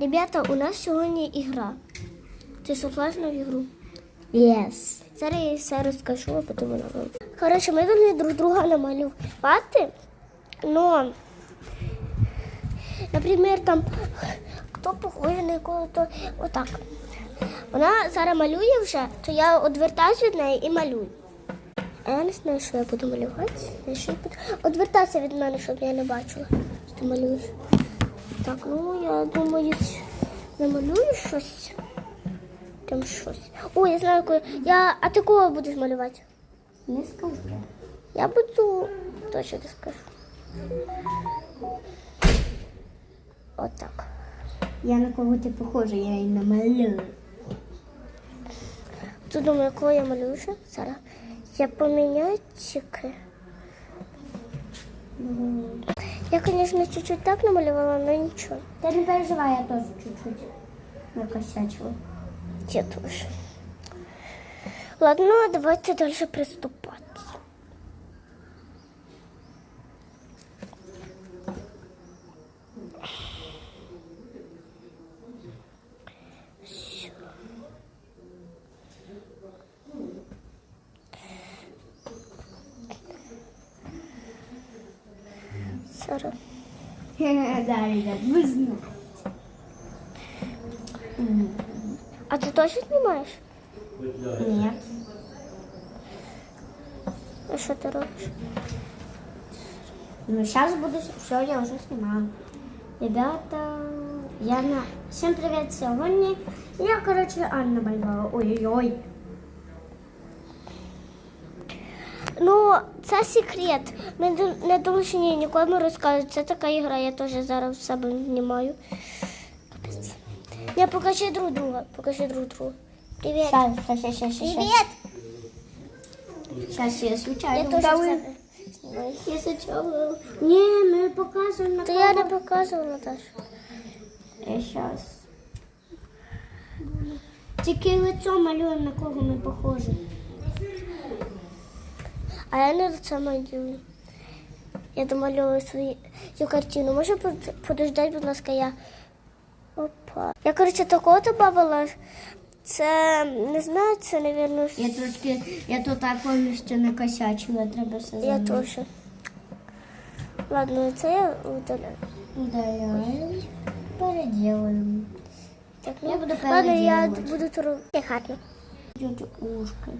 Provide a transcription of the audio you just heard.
Ребята, у нас сьогодні ігра. Ти согласна в ігру? Yes. Зараз я все розкажу, а потім вона вам. Коротше, ми повинні друг друга намалювати. Но, наприклад, там хто похожий на якого-то отак. Вона зараз малює вже, то я відвертаюся від неї і малюю. А я не знаю, що я буду малювати. Я буду... Відвертайся від мене, щоб я не бачила, що ти малюєш. Так, ну я думаю, намалюю щось. Там щось. О, я знаю, яку. Я... А ти кого будеш малювати? Не скажу. Я буду точно не скажу. Отак. Я на кого ти похожа, я її намалюю. Тут думаю, кого я малюю ще? Зараз. Я поміняю тільки. Я, звісно, чуть-чуть так намалювала, але нічого. Та не переживай, я теж чуть-чуть накосячила. Я теж. Ладно, давайте далі приступати. Зараз. Да, ребят, ви знаєте. А ти точно знімаєш? Ні. А що ти робиш? Ну, сейчас буду... Все, я уже снимаю. Ребята, я на... Всем привет сегодня. Я, короче, Анна малювала. Ой-ой-ой. Ну, це секрет. Ми не должні нікому розказувати. Це така ігра, я теж зараз в себе знімаю. Капець. Я покажи друг друга. Покажи друг друга. Привіт. Сейчас, сейчас, сейчас, сейчас. Привіт. Сейчас я Я случайно теж в себе знімаю. Я сначала... Не, мы показываем на То я не показувала теж. Я сейчас. Тільки лицо малюємо, на кого ми похожі. А я не це малюю. Я домальовую свою картину. Може под- подождати, будь ласка, я. Опа. Я, коротше, такого добавила. Це не знаю, це, мабуть, Я трошки, я тут так повністю накосячила, треба все Я заново. теж. Ладно, це я удаляю. Удаляємо, переділуємо. Так, Я ну, буду ладно, я переделывать. буду тут робити гарно. Тетя ушки.